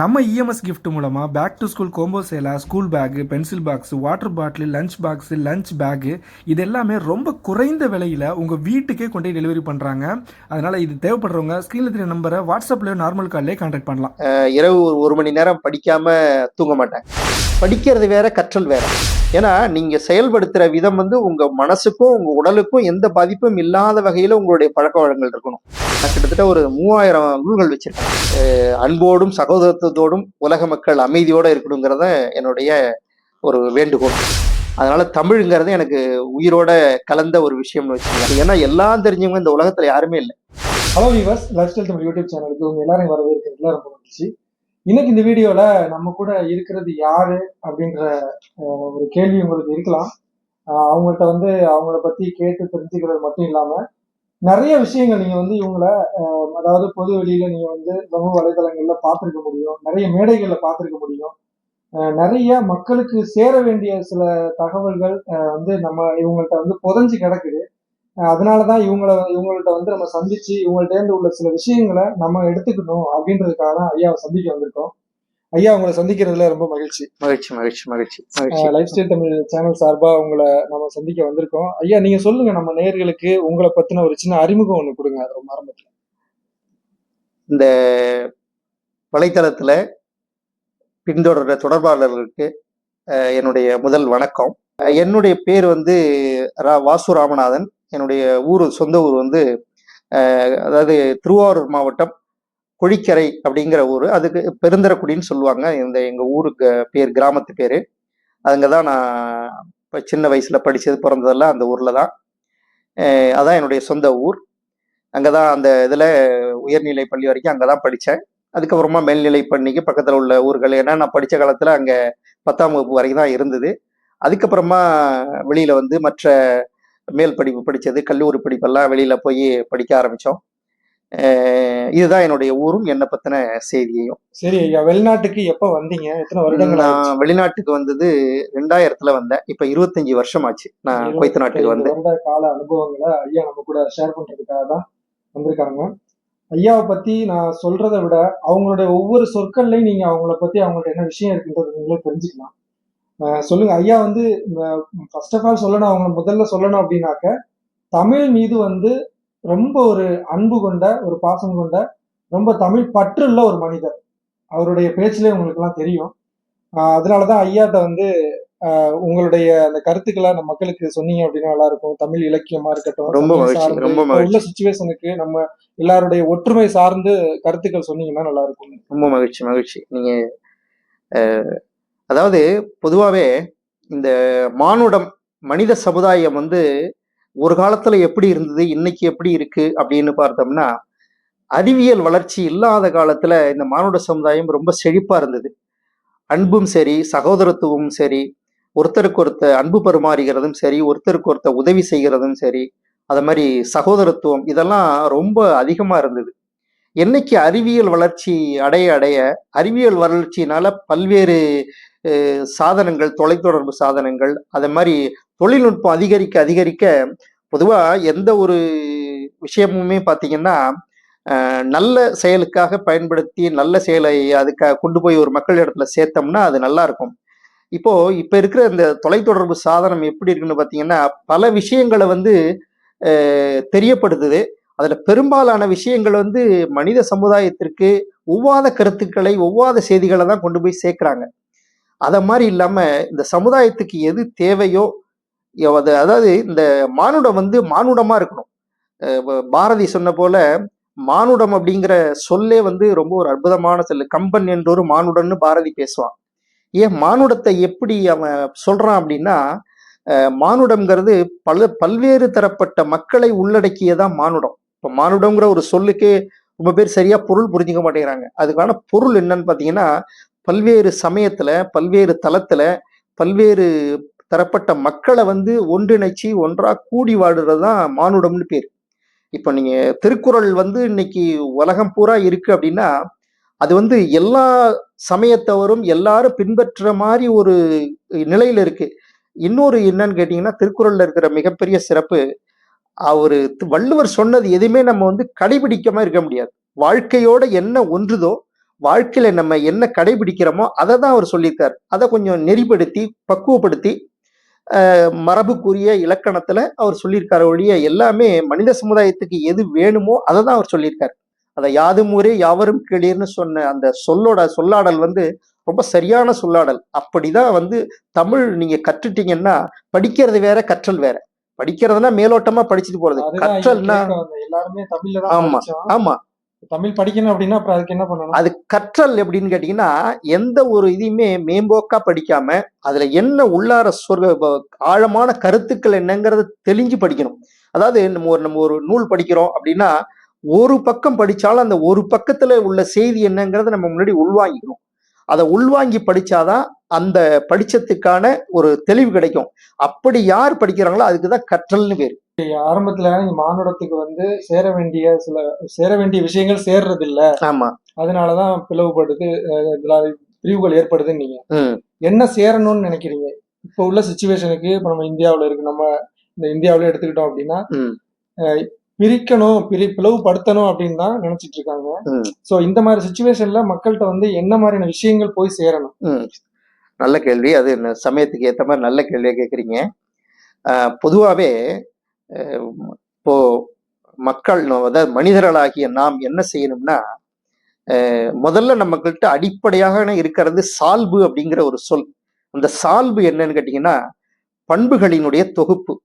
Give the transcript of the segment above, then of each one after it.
நம்ம EMS gift மூலமாக back to school combo selah school bag pencil box water bottle lunch box lunch bag இது எல்லாமே ரொம்ப குறைந்த விலையில் உங்கள் வீட்டுக்கே கொண்டு போய் டெலிவரி பண்ணுறாங்க அதனால் இது தேவைப்படுறவங்க ஸ்க்ரீனில் தெரிய நம்பரை வாட்ஸ்அப்லேயோ நார்மல் கால்லே கான்டாக்ட் பண்ணலாம். இரவு ஒரு ஒரு மணி நேரம் படிக்காமல் தூங்க மாட்டேன். படிக்கிறது வேற கற்றல் வேற. ஏன்னா நீங்கள் செயல்படுத்துகிற விதம் வந்து உங்கள் மனசுக்கும் உங்கள் உடலுக்கும் எந்த பாதிப்பும் இல்லாத வகையில் உங்களுடைய பழக்க வழக்கங்கள் இருக்கணும். நான் கிட்டத்தட்ட ஒரு மூவாயிரம் நூல்கள் வச்சுருக்கேன். அன்போடும் சகோதரத்தும் சகோதரத்துவத்தோடும் உலக மக்கள் அமைதியோடு இருக்கணுங்கிறத என்னுடைய ஒரு வேண்டுகோள். அதனால தமிழுங்கிறது எனக்கு உயிரோட கலந்த ஒரு விஷயம்னு வச்சுக்கோங்க. ஏன்னா எல்லாம் தெரிஞ்சவங்க இந்த உலகத்துல யாருமே இல்லை. Hello viewers lifestyle Tamil YouTube சேனலுக்கு உங்க எல்லாரையும் வரவேற்கிறதுல ரொம்ப மகிழ்ச்சி. இன்னைக்கு இந்த வீடியோல நம்ம கூட இருக்கிறது யாரு அப்படின்ற ஒரு கேள்வி உங்களுக்கு இருக்கலாம். அவங்கள்ட்ட வந்து அவங்கள பத்தி கேட்டு தெரிஞ்சுக்கிறது மட்டும் இல்லாம நிறைய விஷயங்கள் நீங்க வந்து இவங்கள அதாவது பொது வெளியில நீங்க வந்து சமூக வலைதளங்கள்ல பார்த்துருக்க முடியும். நிறைய மேடைகள்ல பார்த்துருக்க முடியும். நிறைய மக்களுக்கு சேர வேண்டிய சில தகவல்கள் வந்து நம்ம இவங்கள்ட்ட வந்து புதஞ்சு கிடக்குது. அதனாலதான் இவங்கள இவங்கள்ட்ட வந்து நம்ம சந்திச்சு இவங்கள்ட்ட இருந்து உள்ள சில விஷயங்களை நம்ம எடுத்துக்கணும் அப்படின்றதுக்காக தான் ஐயாவை சந்திக்க வந்திருக்கோம். ஐயா உங்களை சந்திக்கிறதுல ரொம்ப மகிழ்ச்சி. மகிழ்ச்சி மகிழ்ச்சி மகிழ்ச்சி மகிழ்ச்சி. லைஃப் ஸ்டைல் தமிழ் சேனல் சார்பா உங்களை நம்ம சந்திக்க வந்திருக்கோம். ஐயா நீங்க சொல்லுங்க நம்ம நேயர்களுக்கு உங்களை பத்தின ஒரு சின்ன அறிமுகம் ஒண்ணு கொடுங்க அது ரொம்ப ஆரம்பத்துல. இந்த வலைத்தளத்துல பின்தொடர்ற தொடர்பாளர்களுக்கு என்னுடைய முதல் வணக்கம். என்னுடைய பேர் வந்து ரா வாசு ராமநாதன். என்னுடைய ஊர் சொந்த ஊர் வந்து அதாவது திருவாரூர் மாவட்டம் கொழிக்கரை அப்படிங்கிற ஊர். அதுக்கு பெருந்தரக்குடின்னு சொல்லுவாங்க. இந்த எங்கள் ஊருக்கு பேர் கிராமத்து பேர். அங்கே தான் நான் இப்போ சின்ன வயசில் படித்தது பிறந்ததெல்லாம் அந்த ஊரில் தான். அதான் என்னுடைய சொந்த ஊர். அங்கே தான் அந்த இதில் உயர்நிலை பள்ளி வரைக்கும் அங்கே தான் படித்தேன் அதுக்கப்புறமா மேல்நிலை பள்ளிக்கு பக்கத்தில் உள்ள ஊர்கள். ஏன்னா நான் படித்த காலத்தில் அங்கே பத்தாம் வகுப்பு வரைக்கும் தான் இருந்தது. அதுக்கப்புறமா வெளியில் வந்து மற்ற மேல் படிப்பு படித்தது கல்லூரி படிப்பெல்லாம் வெளியில் போய் படிக்க ஆரம்பித்தோம் இதுதான் என்னுடைய ஊரும் என்னை பற்றின செய்தியையும். சரி ஐயா வெளிநாட்டுக்கு எப்ப வந்தீங்க? எத்தனை வருடங்கள்? நான் வெளிநாட்டுக்கு வந்தது ரெண்டாயிரத்துல வந்தேன். இப்போ இருபத்தஞ்சி வருஷம் ஆச்சு நான் குவைத்து நாட்டுக்கு வந்து கால அனுபவங்களை ஐயா நம்ம கூட ஷேர் பண்றதுக்காக தான் வந்திருக்காங்க. ஐயாவை பத்தி நான் சொல்றதை விட அவங்களுடைய ஒவ்வொரு சொற்கள்லையும் நீங்க அவங்கள பத்தி அவங்கள்ட்ட என்ன விஷயம் இருக்குன்றது நீங்களே தெரிஞ்சுக்கலாம். சொல்லுங்க ஐயா வந்து ஃபர்ஸ்ட் ஆஃப் ஆல் சொல்லணும் அவங்க முதல்ல சொல்லணும் அப்படின்னாக்க தமிழ் மீது வந்து ரொம்ப ஒரு அன்பு கொண்ட ஒரு பாசம் கொண்ட ரொம்ப தமிழ் பற்றுள்ள ஒரு மனிதர். அவருடைய பேச்சிலே உங்களுக்கு எல்லாம் தெரியும் அதனாலதான் ஐயாட்ட வந்து உங்களுடைய அந்த கருத்துக்களை நம்ம மக்களுக்கு சொன்னீங்க அப்படின்னா நல்லா இருக்கும் தமிழ் இலக்கியமா இருக்கட்டும் ரொம்ப உள்ள. சுச்சுவேஷனுக்கு நம்ம எல்லாருடைய ஒற்றுமை சார்ந்து கருத்துக்கள் சொன்னீங்கன்னா நல்லா இருக்கும் ரொம்ப மகிழ்ச்சி மகிழ்ச்சி. நீங்க அதாவது பொதுவாகவே இந்த மானுடம் மனித சமுதாயம் வந்து ஒரு காலத்துல எப்படி இருந்தது இன்னைக்கு எப்படி இருக்கு அப்படின்னு பார்த்தோம்னா அறிவியல் வளர்ச்சி இல்லாத காலத்துல இந்த மானுட சமுதாயம் ரொம்ப செழிப்பா இருந்தது. அன்பும் சரி சகோதரத்துவமும் சரி ஒருத்தருக்கு ஒருத்தர் அன்பு பரிமாறுகிறதும் சரி ஒருத்தருக்கு ஒருத்தர் உதவி செய்கிறதும் சரி அது மாதிரி சகோதரத்துவம் இதெல்லாம் ரொம்ப அதிகமா இருந்தது. என்னைக்கு அறிவியல் வளர்ச்சி அடைய அடைய அறிவியல் வளர்ச்சியினால பல்வேறு சாதனங்கள் தொலைத்தொடர்பு சாதனங்கள் அது மாதிரி தொழில்நுட்பம் அதிகரிக்க அதிகரிக்க பொதுவாக எந்த ஒரு விஷயமுமே பார்த்தீங்கன்னா நல்ல செயலுக்காக பயன்படுத்தி நல்ல செயலை அதுக்காக கொண்டு போய் ஒரு மக்கள் இடத்துல சேர்த்தோம்னா அது நல்லா இருக்கும். இப்போ இப்போ இருக்கிற இந்த தொலைத்தொடர்பு சாதனம் எப்படி இருக்குன்னு பார்த்தீங்கன்னா பல விஷயங்களை வந்து தெரியப்படுத்துது. அதில் பெரும்பாலான விஷயங்கள் வந்து மனித சமுதாயத்திற்கு ஒவ்வாத கருத்துக்களை ஒவ்வாத செய்திகளை தான் கொண்டு போய் சேர்க்குறாங்க. அதை மாதிரி இல்லாமல் இந்த சமுதாயத்துக்கு எது தேவையோ அதாவது இந்த மானுடம் வந்து மானுடமா இருக்கணும். பாரதி சொன்ன போல மானுடம் அப்படிங்கிற சொல்லே வந்து ரொம்ப ஒரு அற்புதமான சொல்லு. கம்பன் என்ற ஒரு மானுடன்னு பாரதி பேசுவான். ஏன் மானுடத்தை எப்படி அவன் சொல்றான் அப்படின்னா மானுடம்ங்கிறது பல பல்வேறு தரப்பட்ட மக்களை உள்ளடக்கியதான் மானுடம். இப்போ மானுடம்ங்கிற ஒரு சொல்லுக்கே ரொம்ப பேர் சரியா பொருள் புரிஞ்சுக்க மாட்டேங்கிறாங்க. அதுக்கான பொருள் என்னன்னு பார்த்தீங்கன்னா பல்வேறு சமயத்துல பல்வேறு தளத்துல பல்வேறு தரப்பட்ட மக்களை வந்து ஒன்றிணைச்சு ஒன்றாக கூடி வாடுறது தான் மானுடம்னு பேர். இப்போ நீங்கள் திருக்குறள் வந்து இன்னைக்கு உலகம் பூரா இருக்கு அப்படின்னா அது வந்து எல்லா சமயத்தவரும் எல்லாரும் பின்பற்றுற மாதிரி ஒரு நிலையில் இருக்கு. இன்னொரு என்னன்னு கேட்டிங்கன்னா திருக்குறளில் இருக்கிற மிகப்பெரிய சிறப்பு அவர் வள்ளுவர் சொன்னது எதுவுமே நம்ம வந்து கடைபிடிக்காம இருக்க முடியாது. வாழ்க்கையோட என்ன ஒன்றுதோ வாழ்க்கையில நம்ம என்ன கடைபிடிக்கிறோமோ அதை தான் அவர் சொல்லியிருக்கார். அதை கொஞ்சம் நெறிப்படுத்தி பக்குவப்படுத்தி மரபுக்குரிய இலக்கணத்துல அவர் சொல்லியிருக்காரு ஒழிய எல்லாமே மனித சமுதாயத்துக்கு எது வேணுமோ அதை தான் அவர் சொல்லியிருக்காரு. அதை யாதும் ஊரே யாவரும் கேளீர்னு சொன்ன அந்த சொல்லோட சொல்லாடல் வந்து ரொம்ப சரியான சொல்லாடல். அப்படிதான் வந்து தமிழ் நீங்க கற்றுட்டீங்கன்னா படிக்கிறது வேற கற்றல் வேற. படிக்கிறதுனா மேலோட்டமா படிச்சுட்டு போறது. கற்றல்னா ஆமா. ஆமா. தமிழ் படிக்கணும் அப்படின்னா அப்புறம் அதுக்கு என்ன பண்ணணும்? அது கற்றல் எப்படின்னு கேட்டீங்கன்னா எந்த ஒரு இதையுமே மேம்போக்கா படிக்காம அதுல என்ன உள்ளார சொர்க்க ஆழமான கருத்துக்கள் என்னங்கிறத தெளிஞ்சு படிக்கணும். அதாவது நம்ம ஒரு நம்ம ஒரு நூல் படிக்கிறோம் அப்படின்னா ஒரு பக்கம் படிச்சாலும் அந்த ஒரு பக்கத்துல உள்ள செய்தி என்னங்கிறத நம்ம முன்னாடி உள்வாங்கிக்கணும். அதை உள்வாங்கி படிச்சாதான் அந்த படிச்சதுக்கான ஒரு தெளிவு கிடைக்கும். அப்படி யார் படிக்கிறாங்களோ அதுக்கு தான் கற்றல்னு பேர். ஆரம்பத்துல மானுடத்துக்கு வந்து சேர வேண்டிய சில சேர வேண்டிய விஷயங்கள் சேர்றது இல்ல ஆமா. அதனாலதான் பிளவுபடுது பிரிவுகள் ஏற்படுதுன்னு நீங்க. என்ன சேரணும்னு நினைக்கிறீங்க? இப்போ உள்ள சுச்சுவேஷனுக்கு இப்போ நம்ம இந்தியாவுல இருக்கு நம்ம இந்த இந்தியாவுல எடுத்துக்கிட்டோம் அப்படின்னா பிரிக்கணும் பிரி பிளவுபடுத்தணும் அப்படின்னு தான் நினைச்சிட்டு இருக்காங்க. சோ இந்த மாதிரி சுச்சுவேஷன்ல மக்கள்கிட்ட வந்து என்ன மாதிரியான விஷயங்கள் போய் சேரணும்? நல்ல கேள்வி. அது சமயத்துக்கு ஏற்ற மாதிரி நல்ல கேள்வியை கேட்குறீங்க பொதுவாகவே இப்போ மக்கள் நோ- அதாவது மனிதர்களாகிய நாம் என்ன செய்யணும்னா முதல்ல நம்மக்கிட்ட அடிப்படையாக இருக்கிறது சால்பு அப்படிங்கிற ஒரு சொல். அந்த சால்பு என்னன்னு கேட்டிங்கன்னா பண்புகளினுடைய தொகுப்பு.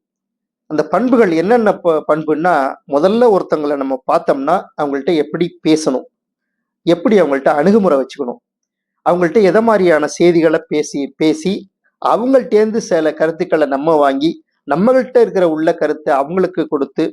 அந்த பண்புகள் என்னென்ன ப- பண்புன்னா முதல்ல ஒருத்தங்களை நம்ம பார்த்தோம்னா அவங்கள்ட்ட எப்படி பேசணும்? எப்படி அவங்கள்ட்ட அணுகுமுறை வச்சுக்கணும்? அவங்கள்ட்ட எதை மாதிரியான செய்திகளை பேசி பேசி அவங்கள்ட்டேருந்து சில கருத்துக்களை நம்ம வாங்கி நம்மகிட்ட இருக்கிற உள்ள கருத்தை அவங்களுக்கு கொடுத்து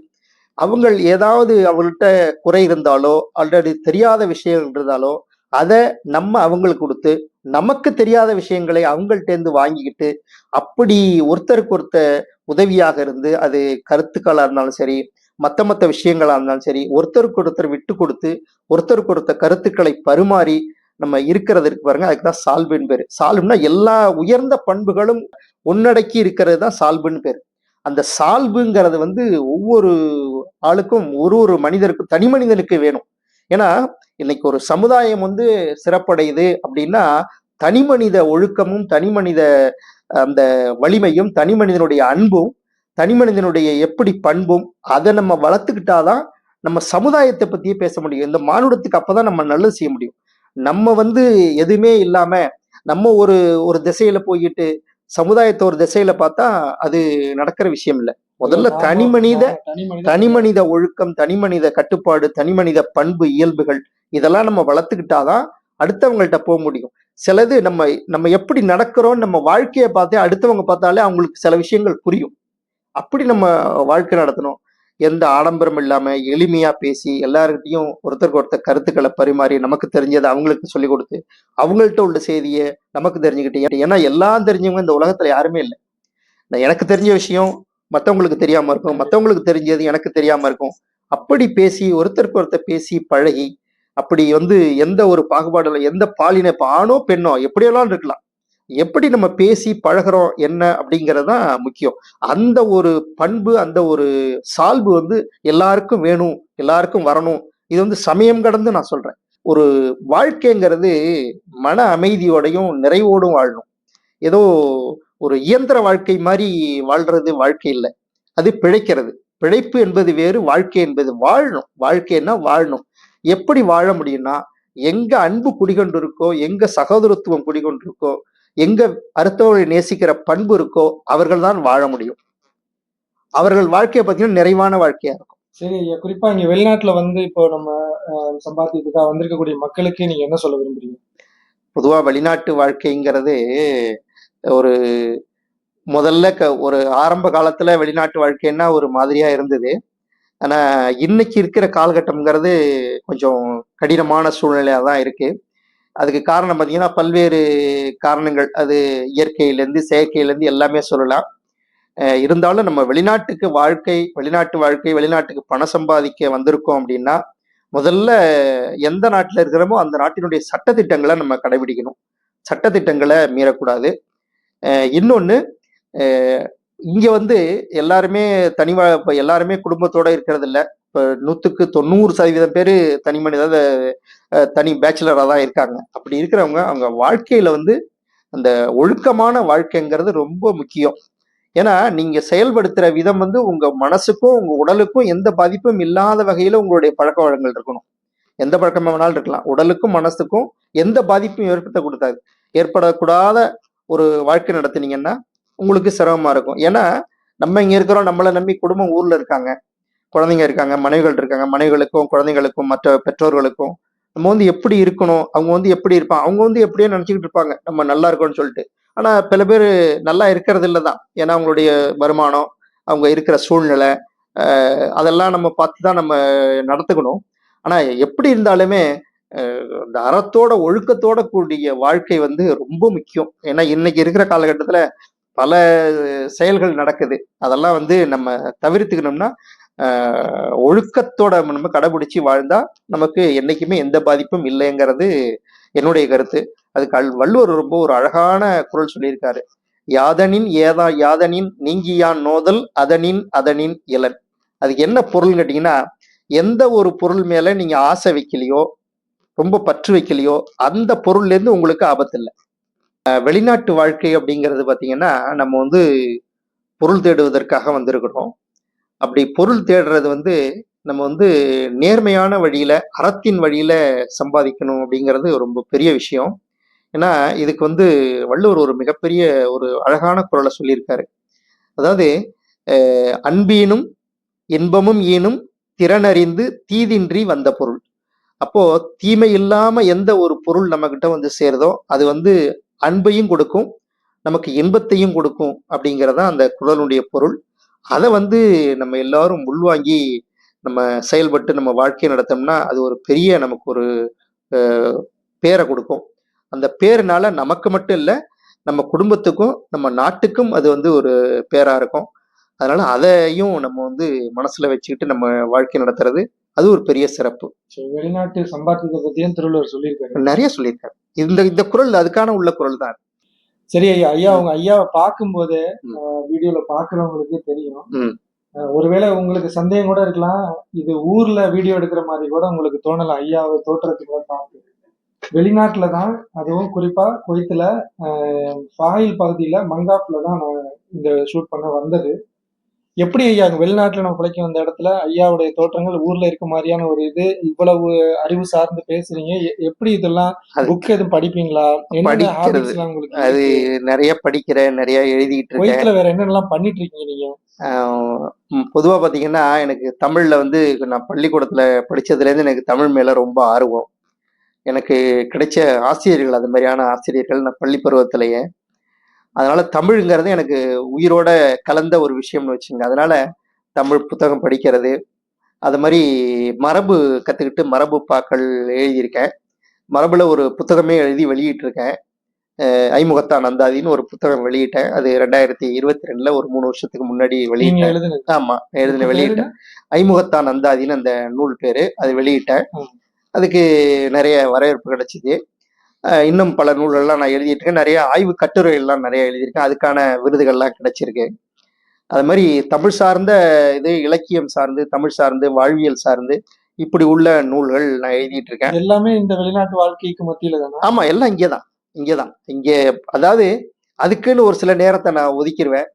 அவங்கள் ஏதாவது அவங்கள்ட்ட குறை இருந்தாலோ ஆல்ரெடி தெரியாத விஷயங்கள் இருந்தாலோ அதை நம்ம அவங்களுக்கு கொடுத்து நமக்கு தெரியாத விஷயங்களை அவங்கள்ட்டேருந்து வாங்கிக்கிட்டு அப்படி ஒருத்தருக்கு ஒருத்தர் உதவியாக இருந்து அது கருத்துக்களாக இருந்தாலும் சரி மற்ற மற்ற விஷயங்களாக இருந்தாலும் சரி ஒருத்தருக்கு ஒருத்தர் விட்டு கொடுத்து ஒருத்தருக்கு ஒருத்தர் கருத்துக்களை பரிமாறி நம்ம இருக்கிறது இருக்கு பாருங்க அதுக்கு தான் சால்புன்னு பேர். சால்புனா எல்லா உயர்ந்த பண்புகளும் ஒன்னடக்கி இருக்கிறது தான் சால்புன்னு பேர். அந்த சால்புங்கிறது வந்து ஒவ்வொரு ஆளுக்கும் ஒரு ஒரு மனிதருக்கும் தனி மனிதனுக்கு வேணும். ஏன்னா இன்னைக்கு ஒரு சமுதாயம் வந்து சிறப்படையுது அப்படின்னா தனி மனித ஒழுக்கமும் தனி மனித அந்த வலிமையும் தனி மனிதனுடைய அன்பும் தனி மனிதனுடைய எப்படி பண்பும் அதை நம்ம வளர்த்துக்கிட்டாதான் நம்ம சமுதாயத்தை பத்தியே பேச முடியும். இந்த மானுடத்துக்கு அப்பதான் நம்ம நல்லது செய்ய முடியும். நம்ம வந்து எதுவுமே இல்லாம நம்ம ஒரு ஒரு திசையில போயிட்டு சமுதாயத்தை ஒரு திசையில பார்த்தா அது நடக்கிற விஷயம் இல்லை. முதல்ல தனி மனித தனி மனித ஒழுக்கம் தனி மனித கட்டுப்பாடு தனி மனித பண்பு இயல்புகள் இதெல்லாம் நம்ம வளர்த்துக்கிட்டாதான் அடுத்தவங்கள்ட்ட போக முடியும். சிலது நம்ம நம்ம எப்படி நடக்கிறோம் நம்ம வாழ்க்கையை பார்த்தே அடுத்தவங்க பார்த்தாலே அவங்களுக்கு சில விஷயங்கள் புரியும். அப்படி நம்ம வாழ்க்கை நடத்தணும். எந்த ஆடம்பரம் இல்லாம எளிமையா பேசி எல்லார்கிட்டையும் ஒருத்தருக்கு ஒருத்தர் கருத்துக்களை பரிமாறி நமக்கு தெரிஞ்சதை அவங்களுக்கு சொல்லி கொடுத்து அவங்கள்ட்ட உள்ள செய்தியை நமக்கு தெரிஞ்சுக்கிட்டே ஏன்னா எல்லாம் தெரிஞ்சவங்க இந்த உலகத்துல யாருமே இல்லை. நான் எனக்கு தெரிஞ்ச விஷயம் மற்றவங்களுக்கு தெரியாம இருக்கும். மற்றவங்களுக்கு தெரிஞ்சது எனக்கு தெரியாம இருக்கும். அப்படி பேசி ஒருத்தருக்கு ஒருத்தர் பேசி பழகி அப்படி வந்து எந்த ஒரு பாகுபாடுல எந்த பாலின இப்ப ஆணோ பெண்ணோ எப்படியெல்லாம் இருக்கலாம். எப்படி நம்ம பேசி பழகுறோம் என்ன அப்படிங்கிறது தான் முக்கியம். அந்த ஒரு பண்பு அந்த ஒரு சால்பு வந்து எல்லாருக்கும் வேணும் எல்லாருக்கும் வரணும். இது வந்து சமயம் கடந்து நான் சொல்றேன். ஒரு வாழ்க்கைங்கிறது மன அமைதியோடையும் நிறைவோடும் வாழணும். ஏதோ ஒரு இயந்திர வாழ்க்கை மாதிரி வாழ்றது வாழ்க்கை இல்லை. அது பிழைக்கிறது. பிழைப்பு என்பது வேறு வாழ்க்கை என்பது வாழணும். வாழ்க்கைன்னா வாழணும். எப்படி வாழ முடியும்னா எங்க அன்பு குடிகொண்டிருக்கோ எங்க சகோதரத்துவம் குடிகொண்டிருக்கோ எங்க அடுத்தவர்களை நேசிக்கிற பண்பு இருக்கோ அவர்கள் தான் வாழ முடியும். அவர்கள் வாழ்க்கையை பார்த்தீங்கன்னா நிறைவான வாழ்க்கையா இருக்கும். சரி குறிப்பா இங்க வெளிநாட்டுல வந்து இப்போ நம்ம சம்பாத்தியத்துக்காக வந்திருக்கக்கூடிய மக்களுக்கு நீங்க என்ன சொல்ல விரும்புறீங்க? பொதுவா வெளிநாட்டு வாழ்க்கைங்கிறது ஒரு முதல்ல க ஒரு ஆரம்ப காலத்துல வெளிநாட்டு வாழ்க்கைன்னா ஒரு மாதிரியா இருந்தது. ஆனா இன்னைக்கு இருக்கிற காலகட்டம்ங்கிறது கொஞ்சம் கடினமான சூழ்நிலையா தான் இருக்கு. அதுக்கு காரணம் பார்த்தீங்கன்னா பல்வேறு காரணங்கள். அது இயற்கையிலேருந்து செயற்கையிலேருந்து எல்லாமே சொல்லலாம். இருந்தாலும் நம்ம வெளிநாட்டுக்கு வாழ்க்கை வெளிநாட்டு வாழ்க்கை வெளிநாட்டுக்கு பணம் சம்பாதிக்க வந்திருக்கோம் அப்படின்னா முதல்ல எந்த நாட்டில் இருக்கிறோமோ அந்த நாட்டினுடைய சட்டத்திட்டங்களை நம்ம கடைபிடிக்கணும். சட்டத்திட்டங்களை மீறக்கூடாது. இன்னொன்று இங்கே வந்து எல்லாருமே தனிவா இப்போ எல்லாருமே குடும்பத்தோடு இருக்கிறதில்ல. இப்போ நூற்றுக்கு தொண்ணூறு சதவீதம் பேர் தனி மனித தனி பேச்சுலராக தான் இருக்காங்க. அப்படி இருக்கிறவங்க அவங்க வாழ்க்கையில வந்து அந்த ஒழுக்கமான வாழ்க்கைங்கிறது ரொம்ப முக்கியம். ஏன்னா நீங்க செயல்படுத்துற விதம் வந்து உங்க மனசுக்கும் உங்க உடலுக்கும் எந்த பாதிப்பும் இல்லாத வகையில உங்களுடைய பழக்க வழக்கங்கள் இருக்கணும். எந்த பழக்கம் வேணாலும் இருக்கலாம். உடலுக்கும் மனசுக்கும் எந்த பாதிப்பும் ஏற்படுத்தக்கூடாது ஏற்படக்கூடாத ஒரு வாழ்க்கை நடத்தினீங்கன்னா உங்களுக்கு சிரமமா இருக்கும். ஏன்னா நம்ம இங்க இருக்கிறோம் நம்மளை நம்பி குடும்பம் ஊர்ல இருக்காங்க. குழந்தைங்க இருக்காங்க மனைவிகள் இருக்காங்க. மனைவிகளுக்கும் குழந்தைங்களுக்கும் மற்ற பெற்றோர்களுக்கும் நம்ம வந்து எப்படி இருக்கணும்? அவங்க வந்து எப்படி இருப்பாங்க அவங்க வந்து எப்படியோ நினச்சிக்கிட்டு இருப்பாங்க. நம்ம நல்லா இருக்கோம்னு சொல்லிட்டு. ஆனால் பல பேர் நல்லா இருக்கிறது இல்லை தான். ஏன்னா அவங்களுடைய வருமானம் அவங்க இருக்கிற சூழ்நிலை அதெல்லாம் நம்ம பார்த்து தான் நம்ம நடத்துக்கணும். ஆனால் எப்படி இருந்தாலுமே இந்த அறத்தோட ஒழுக்கத்தோட கூடிய வாழ்க்கை வந்து ரொம்ப முக்கியம். ஏன்னா இன்னைக்கு இருக்கிற காலகட்டத்தில் பல செயல்கள் நடக்குது. அதெல்லாம் வந்து நம்ம தவிர்த்துக்கணும்னா ஒழுக்கத்தோட நம்ம கடைபிடிச்சு வாழ்ந்தா நமக்கு என்னைக்குமே எந்த பாதிப்பும் இல்லைங்கிறது என்னுடைய கருத்து. அதுக்கு அல் வள்ளுவர் ரொம்ப ஒரு அழகான குரல் சொல்லியிருக்காரு. யாதனின் ஏதா யாதனின் நீங்கியான் நோதல் அதனின் அதனின் இலன் அதுக்கு என்ன பொருள் கேட்டீங்கன்னா எந்த ஒரு பொருள் மேல நீங்க ஆசை வைக்கலையோ ரொம்ப பற்று வைக்கலையோ அந்த பொருள்ல இருந்து உங்களுக்கு ஆபத்து இல்லை வெளிநாட்டு வாழ்க்கை அப்படிங்கிறது பார்த்தீங்கன்னா நம்ம வந்து பொருள் தேடுவதற்காக வந்திருக்கிறோம். அப்படி பொருள் தேடுறது வந்து நம்ம வந்து நேர்மையான வழியில அறத்தின் வழியில சம்பாதிக்கணும் அப்படிங்கிறது ரொம்ப பெரிய விஷயம். ஏன்னா இதுக்கு வந்து வள்ளுவர் ஒரு மிகப்பெரிய ஒரு அழகான குரலை சொல்லியிருக்காரு. அதாவது அன்பீனும் இன்பமும் ஈனும் திறனறிந்து தீதின்றி வந்த பொருள். அப்போ தீமை இல்லாம எந்த ஒரு பொருள் நம்ம கிட்ட வந்து சேருதோ அது வந்து அன்பையும் கொடுக்கும் நமக்கு இன்பத்தையும் கொடுக்கும் அப்படிங்கிறதா அந்த குரலுடைய பொருள். அதை வந்து நம்ம எல்லாரும் உள்வாங்கி நம்ம செயல்பட்டு நம்ம வாழ்க்கையை நடத்தோம்னா அது ஒரு பெரிய நமக்கு ஒரு பேரை கொடுக்கும். அந்த பேருனால நமக்கு மட்டும் இல்லை நம்ம குடும்பத்துக்கும் நம்ம நாட்டுக்கும் அது வந்து ஒரு பேரா இருக்கும். அதனால அதையும் நம்ம வந்து மனசுல வச்சுக்கிட்டு நம்ம வாழ்க்கை நடத்துறது அது ஒரு பெரிய சிறப்பு. வெளிநாட்டு சம்பாத்தியத்தை பத்தியும் திருவள்ளுவர் சொல்லியிருக்காரு. நிறைய சொல்லியிருக்காரு. இந்த இந்த குரல் அதுக்கான உள்ள குரல் தான். சரி ஐயா ஐயா அவங்க ஐயாவை பார்க்கும்போது. வீடியோல பாக்குறவங்களுக்கே தெரியும். ஒருவேளை உங்களுக்கு சந்தேகம் கூட இருக்கலாம். இது ஊர்ல வீடியோ எடுக்கிற மாதிரி கூட உங்களுக்கு தோணலாம் ஐயாவை தோற்றத்துக்கு பார்த்து. வெளிநாட்டுல தான் அதுவும் குறிப்பா குவைத்துல ஃபாயில் பகுதியில மங்காப்ல தான் நான் இந்த ஷூட் பண்ண வந்தது. எப்படி ஐயா வெளிநாட்டுல நம்ம பிழைக்க வந்த இடத்துல ஐயாவுடைய தோற்றங்கள் ஊர்ல இருக்க மாதிரியான ஒரு இது இவ்வளவு அறிவு சார்ந்து பேசுறீங்க எப்படி இதெல்லாம் புக் எதுவும் படிப்பீங்களா படிக்கிறது. உங்களுக்கு அது? நிறைய படிக்கிறேன் நிறைய எழுதிட்டு இருக்கேன் வேற என்னென்னலாம் பண்ணிட்டு இருக்கீங்க நீங்க ஆஹ் உம் பொதுவா பாத்தீங்கன்னா எனக்கு தமிழ்ல வந்து நான் பள்ளிக்கூடத்துல படிச்சதுல இருந்து எனக்கு தமிழ் மேல ரொம்ப ஆர்வம் எனக்கு கிடைச்ச ஆசிரியர்கள் அது மாதிரியான ஆசிரியர்கள் நான் பள்ளி பருவத்திலேயே அதனால தமிழ்ங்கிறது எனக்கு உயிரோட கலந்த ஒரு விஷயம்னு வச்சுங்க அதனால தமிழ் புத்தகம் படிக்கிறது அது மாதிரி மரபு கத்துக்கிட்டு மரபு பாக்கள் எழுதியிருக்கேன். மரபுல ஒரு புத்தகமே எழுதி வெளியிட்டிருக்கேன். ஐமுகத்தான் அந்தாதின்னு ஒரு புத்தகம் வெளியிட்டேன். அது ரெண்டாயிரத்தி இருபத்தி ரெண்டுல ஒரு மூணு வருஷத்துக்கு முன்னாடி வெளியிட்டேன். எழுதுனது? ஆமா எழுதின வெளியிட்டேன். ஐமுகத்தான் அந்தாதின்னு அந்த நூல் பேரு அது வெளியிட்டேன். அதுக்கு நிறைய வரவேற்பு கிடைச்சிது. இன்னும் பல நூல்கள்லாம் நான் எழுதிட்டு இருக்கேன் நிறைய ஆய்வு கட்டுரைகள்லாம் நிறைய எழுதியிருக்கேன். அதுக்கான விருதுகள்லாம் கிடைச்சிருக்கு. அது மாதிரி தமிழ் சார்ந்த இது இலக்கியம் சார்ந்து தமிழ் சார்ந்து வாழ்வியல் சார்ந்து இப்படி உள்ள நூல்கள் நான் எழுதிட்டு இருக்கேன் எல்லாமே இந்த வெளிநாட்டு வாழ்க்கைக்கு மத்தியில தானே? ஆமா எல்லாம் இங்கே தான். இங்கே தான். இங்கே அதாவது அதுக்குன்னு ஒரு சில நேரத்தை நான் ஒதுக்கிடுவேன்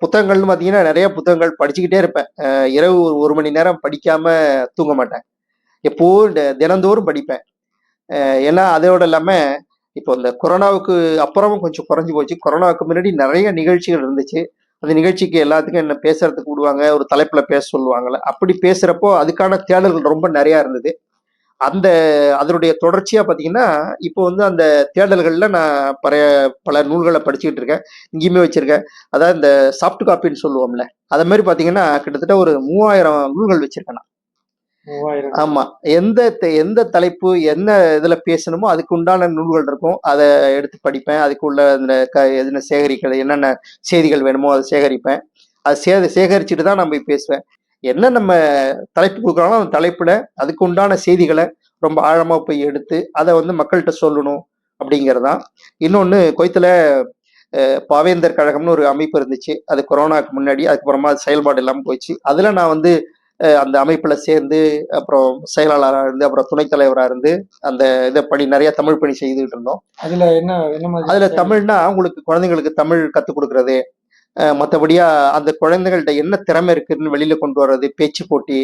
புத்தகங்கள்னு பார்த்தீங்கன்னா நிறைய புத்தகங்கள் படிச்சுக்கிட்டே இருப்பேன். இரவு ஒரு ஒரு மணி நேரம் படிக்காம தூங்க மாட்டேன். எப்போ தினந்தோறும் படிப்பேன். ஏன்னா அதோட இல்லாமல் இப்போ இந்த கொரோனாவுக்கு அப்புறமும் கொஞ்சம் குறைஞ்சி போச்சு. கொரோனாவுக்கு முன்னாடி நிறைய நிகழ்ச்சிகள் இருந்துச்சு. அந்த நிகழ்ச்சிக்கு எல்லாத்துக்கும் என்ன பேசுறதுக்கு விடுவாங்க ஒரு தலைப்பில் பேச சொல்லுவாங்கல்ல. அப்படி பேசுகிறப்போ அதுக்கான தேடல்கள் ரொம்ப நிறையா இருந்தது. அந்த அதனுடைய தொடர்ச்சியாக பார்த்தீங்கன்னா இப்போ வந்து அந்த தேடல்களில் நான் பழைய பல நூல்களை படிச்சுக்கிட்டு இருக்கேன். இங்கேயுமே வச்சுருக்கேன். அதாவது இந்த சாஃப்ட் காப்பின்னு சொல்லுவோம்ல. அதை மாதிரி பார்த்தீங்கன்னா கிட்டத்தட்ட ஒரு மூவாயிரம் நூல்கள் வச்சுருக்கேன் நான். ஆமா. எந்த எந்த தலைப்பு என்ன இதுல பேசணுமோ அதுக்கு உண்டான நூல்கள் இருக்கும். அதை எடுத்து படிப்பேன். அதுக்குள்ள அந்த க எதுன சேகரிக்கிறது என்னென்ன செய்திகள் வேணுமோ அதை சேகரிப்பேன். அது சே சேகரிச்சுட்டு தான் நான் போய் பேசுவேன். என்ன நம்ம தலைப்பு கொடுக்குறாங்களோ அந்த தலைப்புல அதுக்கு உண்டான செய்திகளை ரொம்ப ஆழமா போய் எடுத்து அதை வந்து மக்கள்கிட்ட சொல்லணும் அப்படிங்கிறதான் இன்னொன்று கொய்த்துல பாவேந்தர் கழகம்னு ஒரு அமைப்பு இருந்துச்சு. அது கொரோனாக்கு முன்னாடி அதுக்கப்புறமா அது செயல்பாடு இல்லாமல் போயிடுச்சு அதில் நான் வந்து அந்த அமைப்புல சேர்ந்து அப்புறம் செயலாளராக இருந்து அப்புறம் துணைத் தலைவராக இருந்து அந்த இதை பணி நிறைய தமிழ் பணி செய்துகிட்டு இருந்தோம். அதுல என்ன என்ன அதுல தமிழ்னா உங்களுக்கு குழந்தைங்களுக்கு தமிழ் கற்றுக் கொடுக்கறது மத்தபடியா அந்த குழந்தைகள்ட்ட என்ன திறமை இருக்குன்னு வெளியில கொண்டு வர்றது பேச்சு போட்டி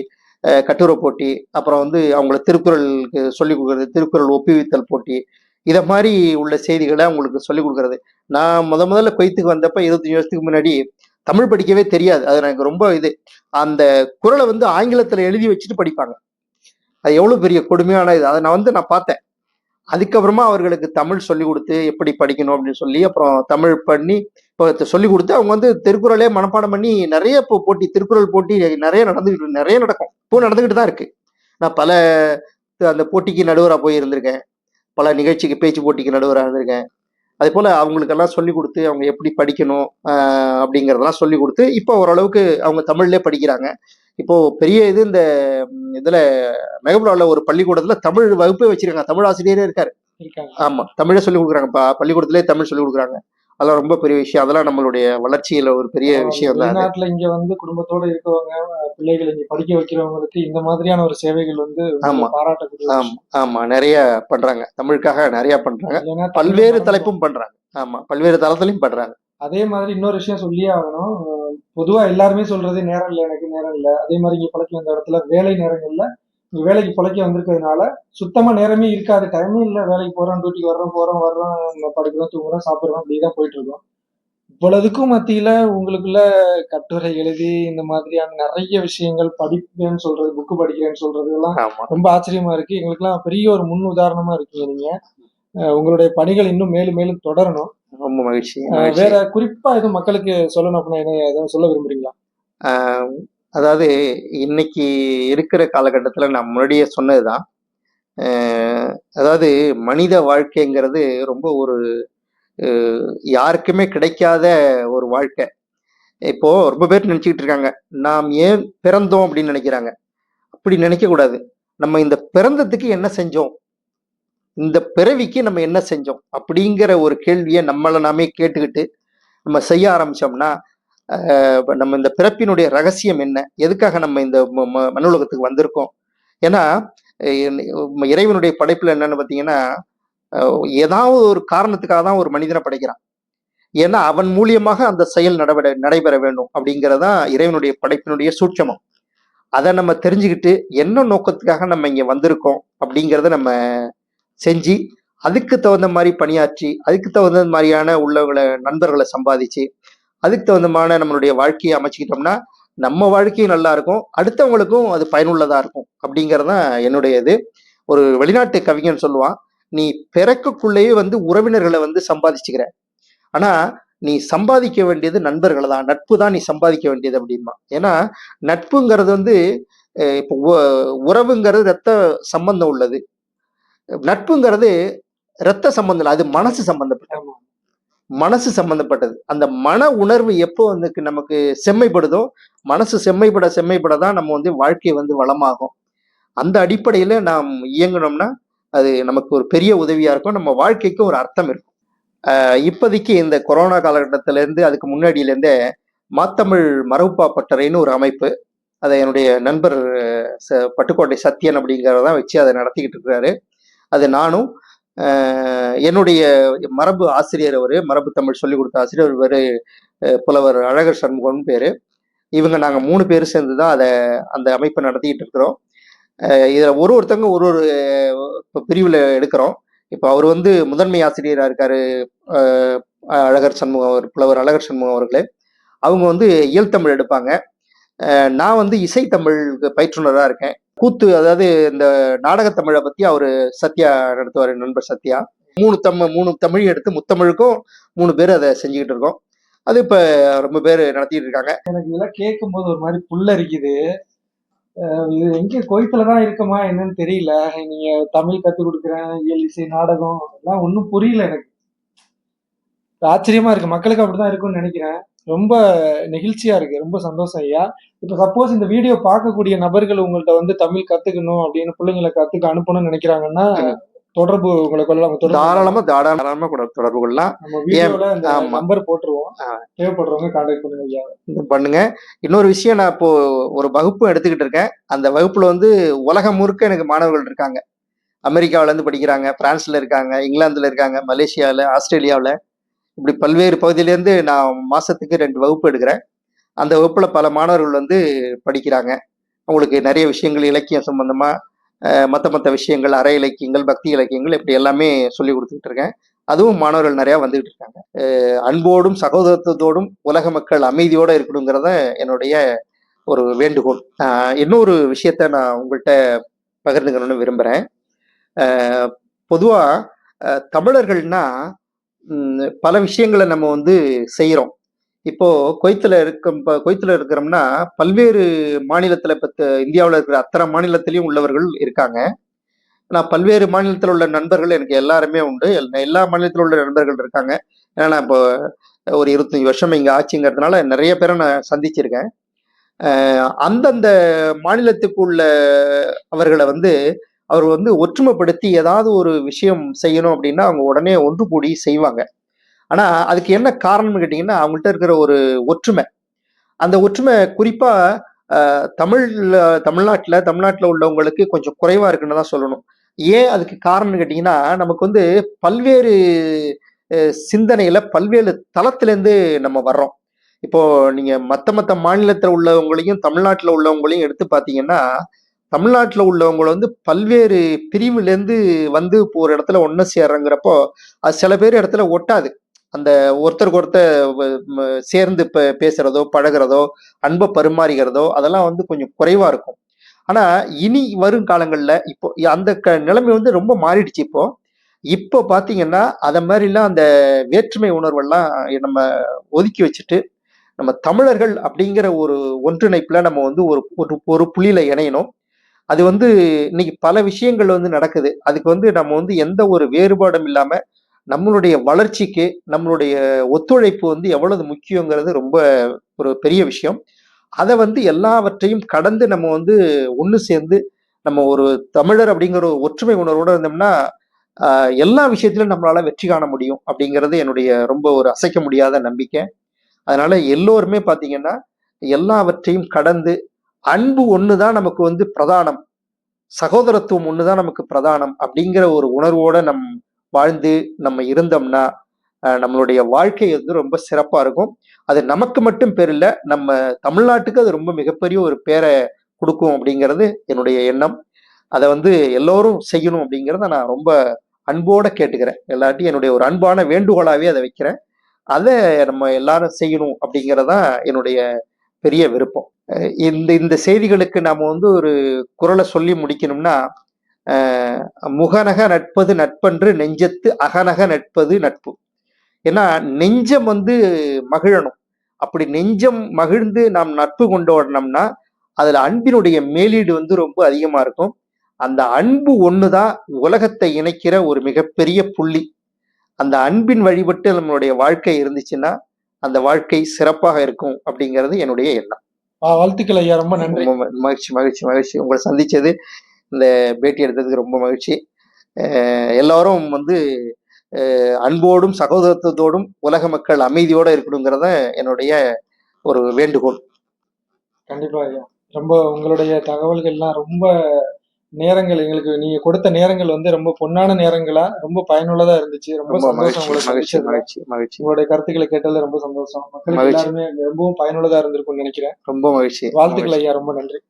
கட்டுரை போட்டி அப்புறம் வந்து அவங்கள திருக்குறளுக்கு சொல்லிக் கொடுக்கறது திருக்குறள் ஒப்புவித்தல் போட்டி இதை மாதிரி உள்ள செய்திகளை அவங்களுக்கு சொல்லிக் கொடுக்கறது. நான் முத முதல்ல கொய்த்துக்கு வந்தப்ப இருபத்தஞ்சு வருஷத்துக்கு முன்னாடி தமிழ் படிக்கவே தெரியாது. அது எனக்கு ரொம்ப இது. அந்த குறளை வந்து ஆங்கிலத்துல எழுதி வச்சுட்டு படிப்பாங்க. அது எவ்வளவு பெரிய கொடுமையான இது. அதை நான் வந்து நான் பார்த்தேன். அதுக்கப்புறமா அவர்களுக்கு தமிழ் சொல்லி கொடுத்து எப்படி படிக்கணும் அப்படின்னு சொல்லி அப்புறம் தமிழ் பண்ணி இப்போ சொல்லி கொடுத்து அவங்க வந்து திருக்குறளே மனப்பாடம் பண்ணி நிறைய இப்போ போட்டி திருக்குறள் போட்டி நிறைய நடந்துகிட்டு நிறைய நடக்கும். இப்போ நடந்துகிட்டு தான் இருக்கு. நான் பல அந்த போட்டிக்கு நடுவராக போய் இருந்திருக்கேன் பல நிகழ்ச்சிக்கு பேச்சு போட்டிக்கு நடுவராக இருந்திருக்கேன். அதே போல அவங்களுக்கெல்லாம் சொல்லி கொடுத்து அவங்க எப்படி படிக்கணும் அப்படிங்கறதெல்லாம் சொல்லி கொடுத்து இப்போ ஓரளவுக்கு அவங்க தமிழ்லே படிக்கிறாங்க. இப்போ பெரிய இது இந்த இதுல மெகபுராவில் ஒரு பள்ளிக்கூடத்துல தமிழ் வகுப்பே வச்சிருக்காங்க. தமிழ் ஆசிரியரே இருக்காரு. இருக்காங்க. ஆமா தமிழே சொல்லி கொடுக்குறாங்க. ப- பள்ளிக்கூடத்திலே தமிழ் சொல்லி கொடுக்குறாங்க. அதெல்லாம் ரொம்ப பெரிய விஷயம். அதெல்லாம் நம்மளுடைய வளர்ச்சியில ஒரு பெரிய விஷயம் தான் அது. வெளிநாட்டுல இங்க வந்து குடும்பத்தோட இருக்கவங்க பிள்ளைகளை இங்க படிக்க வைக்கிறவங்களுக்கு இந்த மாதிரியான ஒரு சேவைகள் வந்து ஆமா. பாராட்டக்கூடிய ஆமா ஆமா நிறைய பண்றாங்க. தமிழுக்காக நிறைய பண்றாங்க. பல்வேறு தலைப்பும் பண்றாங்க. ஆமா பல்வேறு தளத்திலையும் பண்றாங்க. அதே மாதிரி இன்னொரு விஷயம் சொல்லியே ஆகணும். பொதுவா எல்லாருமே சொல்றது நேரம் இல்லை எனக்கு நேரம் இல்லை. அதே மாதிரி இங்க பழக்கி வந்த இடத்துல வேலை நேரங்கள்ல வேலைக்கு பழக்கி வந்திருக்கிறதுனால சுத்தமா நேரமே இருக்காது. டைமே இல்லை. வேலைக்கு போறோம் டியூட்டிக்கு வர்றோம் போறோம் வர்றோம் படுக்கிறோம் தூங்குறோம் சாப்பிடுறோம் அப்படிதான் போயிட்டு இருக்கோம் இவ்வளவுக்கும் மத்தியில உங்களுக்குள்ள கட்டுரை எழுதி இந்த மாதிரியான நிறைய விஷயங்கள் படிப்பேன்னு சொல்றது புக்கு படிக்கிறேன்னு சொல்றது எல்லாம் ரொம்ப ஆச்சரியமா இருக்கு. எங்களுக்கெல்லாம் பெரிய ஒரு முன் உதாரணமா இருக்கீங்க நீங்க. உங்களுடைய பணிகள் இன்னும் மேலும் மேலும் தொடரணும். ரொம்ப மகிழ்ச்சி. வேற குறிப்பா எதுவும் மக்களுக்கு சொல்லணும் அப்படின்னா என்ன எதுவும் சொல்ல விரும்புறீங்களா? அதாவது இன்னைக்கு இருக்கிற காலகட்டத்தில் நான் முன்னாடியே சொன்னதுதான். அதாவது மனித வாழ்க்கைங்கிறது ரொம்ப ஒரு யாருக்குமே கிடைக்காத ஒரு வாழ்க்கை. இப்போ ரொம்ப பேர் நினச்சிக்கிட்டு இருக்காங்க நாம் ஏன் பிறந்தோம் அப்படின்னு நினைக்கிறாங்க. அப்படி நினைக்கக்கூடாது நம்ம இந்த பிறந்ததுக்கு என்ன செஞ்சோம்? இந்த பிறவிக்கு நம்ம என்ன செஞ்சோம்? அப்படிங்கிற ஒரு கேள்வியை நம்மளை நாமே கேட்டுக்கிட்டு நம்ம செய்ய ஆரம்பிச்சோம்னா நம்ம இந்த பிறப்பினுடைய ரகசியம் என்ன? எதுக்காக நம்ம இந்த ம- ம- மனுலகத்துக்கு வந்திருக்கோம்? ஏன்னா இறைவனுடைய படைப்புல என்னன்னு பார்த்தீங்கன்னா ஏதாவது ஒரு காரணத்துக்காக தான் ஒரு மனிதனை படைக்கிறான். ஏன்னா அவன் மூலியமாக அந்த செயல் நடைபெற நடைபெற வேண்டும் அப்படிங்கிறதான் இறைவனுடைய படைப்பினுடைய சூட்சமம். அதை நம்ம தெரிஞ்சுக்கிட்டு என்ன நோக்கத்துக்காக நம்ம இங்கே வந்திருக்கோம் அப்படிங்கிறத நம்ம செஞ்சு அதுக்கு தகுந்த மாதிரி பணியாற்றி அதுக்கு தகுந்த மாதிரியான உள்ளவங்களை நண்பர்களை சம்பாதிச்சு அதுக்கு தகுந்தமான நம்மளுடைய வாழ்க்கையை அமைச்சுக்கிட்டோம்னா நம்ம வாழ்க்கையும் நல்லா இருக்கும். அடுத்தவங்களுக்கும் அது பயனுள்ளதா இருக்கும். அப்படிங்கிறது தான் என்னுடைய இது ஒரு வெளிநாட்டு கவிஞன் சொல்லுவான் நீ பிறக்கக்குள்ளேயே வந்து உறவினர்களை வந்து சம்பாதிச்சுக்கிற. ஆனா நீ சம்பாதிக்க வேண்டியது நண்பர்களை தான். நட்பு தான் நீ சம்பாதிக்க வேண்டியது அப்படின்மா ஏன்னா நட்புங்கிறது வந்து இப்போ உ- உறவுங்கிறது ரத்த சம்பந்தம் உள்ளது. நட்புங்கிறது ரத்த சம்பந்தம் இல்லை அது மனசு சம்பந்தப்பட்ட மனசு சம்பந்தப்பட்டது. அந்த மன உணர்வு எப்போ வந்து நமக்கு செம்மைப்படுதோ மனசு செம்மைப்பட செம்மைப்பட தான் நம்ம வந்து வாழ்க்கை வந்து வளமாகும். அந்த அடிப்படையில் நாம் இயங்கினோம்னா அது நமக்கு ஒரு பெரிய உதவியாக இருக்கும். நம்ம வாழ்க்கைக்கு ஒரு அர்த்தம் இருக்கும். இப்போதைக்கு இந்த கொரோனா காலகட்டத்திலேருந்து அதுக்கு முன்னாடியிலேருந்தே மாத்தமிழ் மரபுப்பா பட்டறைன்னு ஒரு அமைப்பு அதை என்னுடைய நண்பர் ச- பட்டுக்கோட்டை சத்யன் அப்படிங்கிறதான் வச்சு அதை நடத்திக்கிட்டு இருக்கிறாரு. அது நானும் என்னுடைய மரபு ஆசிரியர் அவர் மரபு தமிழ் சொல்லிக் கொடுத்த ஆசிரியர் பேர் புலவர் அழகர் சண்முகம்னு பேர். இவங்க நாங்கள் மூணு பேர் சேர்ந்து தான் அதை அந்த அமைப்பை நடத்திக்கிட்டு இருக்கிறோம். இதில் ஒரு ஒருத்தங்க ஒரு ஒரு இப்போ பிரிவில் எடுக்கிறோம். இப்போ அவர் வந்து முதன்மை ஆசிரியராக இருக்கார் அழகர் சண்முகம் அவர் புலவர் அழகர் சண்முகம் அவர்களே. அவங்க வந்து இயல் தமிழ் எடுப்பாங்க. நான் வந்து இசைத்தமிழ் பயிற்றுனராக இருக்கேன். கூத்து அதாவது இந்த நாடகத்தமிழை பற்றி அவர் சத்யா நடத்துவார் நண்பர் சத்யா. மூணு தம் மூணு தமிழ் எடுத்து முத்தமிழுக்கும் மூணு பேர் அதை செஞ்சுக்கிட்டு இருக்கோம். அது இப்போ ரொம்ப பேர் நடத்திட்டு இருக்காங்க. எனக்கு இதெல்லாம் கேட்கும்போது ஒரு மாதிரி புல்லரிக்குது. இது எங்கே கோயத்தில் தான் இருக்குமா என்னன்னு தெரியல. நீங்கள் தமிழ் கற்றுக் கொடுக்குறேன் இயல் இசை நாடகம் எல்லாம் ஒன்றும் புரியல எனக்கு. ஆச்சரியமா இருக்கு. மக்களுக்கு அப்படிதான் இருக்கும்னு நினைக்கிறேன். ரொம்ப நெகிழ்ச்சியா இருக்கு ரொம்ப சந்தோஷம் ஐயா. இப்ப சப்போஸ் இந்த வீடியோ பார்க்கக்கூடிய நபர்கள் உங்கள்ட்ட வந்து தமிழ் கத்துக்கணும் அப்படின்னு பிள்ளைங்களை கத்துக்க அனுப்பணும்னு நினைக்கிறாங்கன்னா தொடர்பு உங்களை கொள்ளலாம் தாராளமா தாராளமா கூட தொடர்பு கொள்ளலாம். நம்பர் போட்டுருவோம். தேவைப்படுறவங்க கான்டாக்ட் பண்ணுங்க ஐயா. பண்ணுங்க. இன்னொரு விஷயம் நான் இப்போ ஒரு வகுப்பு எடுத்துக்கிட்டு இருக்கேன். அந்த வகுப்புல வந்து உலகம் முழுக்க எனக்கு மாணவர்கள் இருக்காங்க. அமெரிக்காவுல இருந்து படிக்கிறாங்க பிரான்ஸ்ல இருக்காங்க இங்கிலாந்துல இருக்காங்க மலேசியாவில் ஆஸ்திரேலியாவில். இப்படி பல்வேறு பகுதியிலேருந்து நான் மாசத்துக்கு ரெண்டு வகுப்பு எடுக்கிறேன். அந்த வகுப்புல பல மாணவர்கள் வந்து படிக்கிறாங்க. அவங்களுக்கு நிறைய விஷயங்கள் இலக்கியம் சம்பந்தமா மற்ற மற்ற விஷயங்கள் அறை இலக்கியங்கள் பக்தி இலக்கியங்கள் இப்படி எல்லாமே சொல்லி கொடுத்துக்கிட்டு இருக்கேன். அதுவும் மாணவர்கள் நிறையா வந்துகிட்டு இருக்காங்க. அன்போடும் சகோதரத்துவத்தோடும் உலக மக்கள் அமைதியோடு இருக்கணுங்கிறத என்னுடைய ஒரு வேண்டுகோள். இன்னொரு விஷயத்த நான் உங்கள்கிட்ட பகிர்ந்துக்கணும்னு விரும்புகிறேன் பொதுவாக தமிழர்கள்னா பல விஷயங்களை நம்ம வந்து செய்கிறோம் இப்போ கொய்த்துல இருக்க இப்போ கொய்த்துல இருக்கிறோம்னா பல்வேறு மாநிலத்தில் இப்போ இந்தியாவில் இருக்கிற அத்தனை மாநிலத்திலையும் உள்ளவர்கள் இருக்காங்க. நான் பல்வேறு மாநிலத்தில் உள்ள நண்பர்கள் எனக்கு எல்லாருமே உண்டு. எல்லா மாநிலத்தில் உள்ள நண்பர்கள் இருக்காங்க. ஏன்னா நான் இப்போ ஒரு இருபத்தஞ்சி வருஷம் இங்கே ஆச்சுங்கிறதுனால நிறைய பேரை நான் சந்திச்சிருக்கேன். அந்தந்த மாநிலத்துக்கு உள்ள அவர்களை வந்து அவர் வந்து ஒற்றுமைப்படுத்தி ஏதாவது ஒரு விஷயம் செய்யணும் அப்படின்னா அவங்க உடனே ஒன்று கூடி செய்வாங்க. ஆனா அதுக்கு என்ன காரணம்னு கேட்டிங்கன்னா அவங்கள்ட்ட இருக்கிற ஒரு ஒற்றுமை. அந்த ஒற்றுமை குறிப்பா தமிழ்ல தமிழ்நாட்டுல தமிழ்நாட்டுல உள்ளவங்களுக்கு கொஞ்சம் குறைவா இருக்குன்னு தான் சொல்லணும். ஏன் அதுக்கு காரணம்னு கேட்டிங்கன்னா நமக்கு வந்து பல்வேறு சிந்தனையில் சிந்தனையில பல்வேறு தளத்திலேருந்து நம்ம வர்றோம். இப்போ நீங்க மத்த மத்த மாநிலத்துல உள்ளவங்களையும் தமிழ்நாட்டுல உள்ளவங்களையும் எடுத்து பார்த்தீங்கன்னா தமிழ்நாட்டில் உள்ளவங்களை வந்து பல்வேறு பிரிவுலேருந்து வந்து இப்போ ஒரு இடத்துல ஒன்று சேர்றங்கிறப்போ அது சில பேர் இடத்துல ஒட்டாது. அந்த ஒருத்தருக்கு ஒருத்தர் சேர்ந்து இப்போ பேசுகிறதோ பழகுறதோ அன்பை பரிமாறிக்கிறதோ அதெல்லாம் வந்து கொஞ்சம் குறைவாக இருக்கும். ஆனால் இனி வரும் காலங்களில் இப்போ அந்த க- நிலைமை வந்து ரொம்ப மாறிடுச்சு இப்போ. இப்போ பார்த்தீங்கன்னா அதை மாதிரிலாம் அந்த வேற்றுமை உணர்வெல்லாம் நம்ம ஒதுக்கி வச்சுட்டு நம்ம தமிழர்கள் அப்படிங்கிற ஒரு ஒன்றிணைப்பில் நம்ம வந்து ஒரு ஒரு ஒரு இணையணும். அது வந்து இன்னைக்கு பல விஷயங்கள் வந்து நடக்குது. அதுக்கு வந்து நம்ம வந்து எந்த ஒரு வேறுபாடும் இல்லாம நம்மளுடைய வளர்ச்சிக்கு நம்மளுடைய ஒத்துழைப்பு வந்து எவ்வளவு முக்கியங்கிறது ரொம்ப ஒரு பெரிய விஷயம். அதை வந்து எல்லாவற்றையும் கடந்து நம்ம வந்து ஒன்று சேர்ந்து நம்ம ஒரு தமிழர் அப்படிங்கிற ஒரு ஒற்றுமை உணர்வோடு இருந்தோம்னா எல்லா விஷயத்திலும் நம்மளால வெற்றி காண முடியும் அப்படிங்கிறது என்னுடைய ரொம்ப ஒரு அசைக்க முடியாத நம்பிக்கை. அதனால எல்லோருமே பார்த்தீங்கன்னா எல்லாவற்றையும் கடந்து அன்பு ஒன்று தான் நமக்கு வந்து பிரதானம். சகோதரத்துவம் ஒன்று தான் நமக்கு பிரதானம் அப்படிங்கிற ஒரு உணர்வோட நம் வாழ்ந்து நம்ம இருந்தோம்னா நம்மளுடைய வாழ்க்கை வந்து ரொம்ப சிறப்பாக இருக்கும். அது நமக்கு மட்டும் பேர் நம்ம தமிழ்நாட்டுக்கு அது ரொம்ப மிகப்பெரிய ஒரு பேரை கொடுக்கும் அப்படிங்கிறது என்னுடைய எண்ணம். அதை வந்து எல்லோரும் செய்யணும் அப்படிங்கிறத நான் ரொம்ப அன்போட கேட்டுக்கிறேன். எல்லாட்டையும் என்னுடைய ஒரு அன்பான வேண்டுகோளாகவே அதை வைக்கிறேன். அதை நம்ம எல்லாரும் செய்யணும் அப்படிங்கிறதான் என்னுடைய பெரிய விருப்பம். இந்த இந்த செய்திகளுக்கு நாம் வந்து ஒரு குரலை சொல்லி முடிக்கணும்னா முகநக நட்பது நட்பன்று நெஞ்சத்து அகநக நட்பது நட்பு. ஏன்னா நெஞ்சம் வந்து மகிழணும். அப்படி நெஞ்சம் மகிழ்ந்து நாம் நட்பு கொண்டு வரணும்னா அதில் அன்பினுடைய மேலீடு வந்து ரொம்ப அதிகமாக இருக்கும். அந்த அன்பு ஒன்று தான் உலகத்தை இணைக்கிற ஒரு மிகப்பெரிய புள்ளி. அந்த அன்பின் வழிபட்டு நம்மளுடைய வாழ்க்கை இருந்துச்சுன்னா அந்த வாழ்க்கை சிறப்பாக இருக்கும் அப்படிங்கிறது என்னுடைய எண்ணம். வாழ்த்துக்கள் ஐயா ரொம்ப நன்றி. மகிழ்ச்சி மகிழ்ச்சி மகிழ்ச்சி. உங்களை சந்திச்சது இந்த பேட்டி எடுத்ததுக்கு ரொம்ப மகிழ்ச்சி. எல்லாரும் வந்து அன்போடும் சகோதரத்துவத்தோடும் உலக மக்கள் அமைதியோட இருக்கணுங்கிறத என்னுடைய ஒரு வேண்டுகோள். கண்டிப்பா ஐயா. ரொம்ப உங்களுடைய தகவல்கள்லாம் ரொம்ப நேரங்கள் எங்களுக்கு நீங்க கொடுத்த நேரங்கள் வந்து ரொம்ப பொன்னான நேரங்களா ரொம்ப பயனுள்ளதா இருந்துச்சு. ரொம்ப சந்தோஷம் மகிழ்ச்சி மகிழ்ச்சி. மகிழ்ச்சி உங்களுடைய கருத்துக்களை கேட்டதுல ரொம்ப சந்தோஷம். மக்களுக்கு. எல்லாருமே ரொம்பவும் பயனுள்ளதா இருந்திருக்கும்னு நினைக்கிறேன். ரொம்ப மகிழ்ச்சி வாழ்த்துக்கள் ஐயா ரொம்ப நன்றி.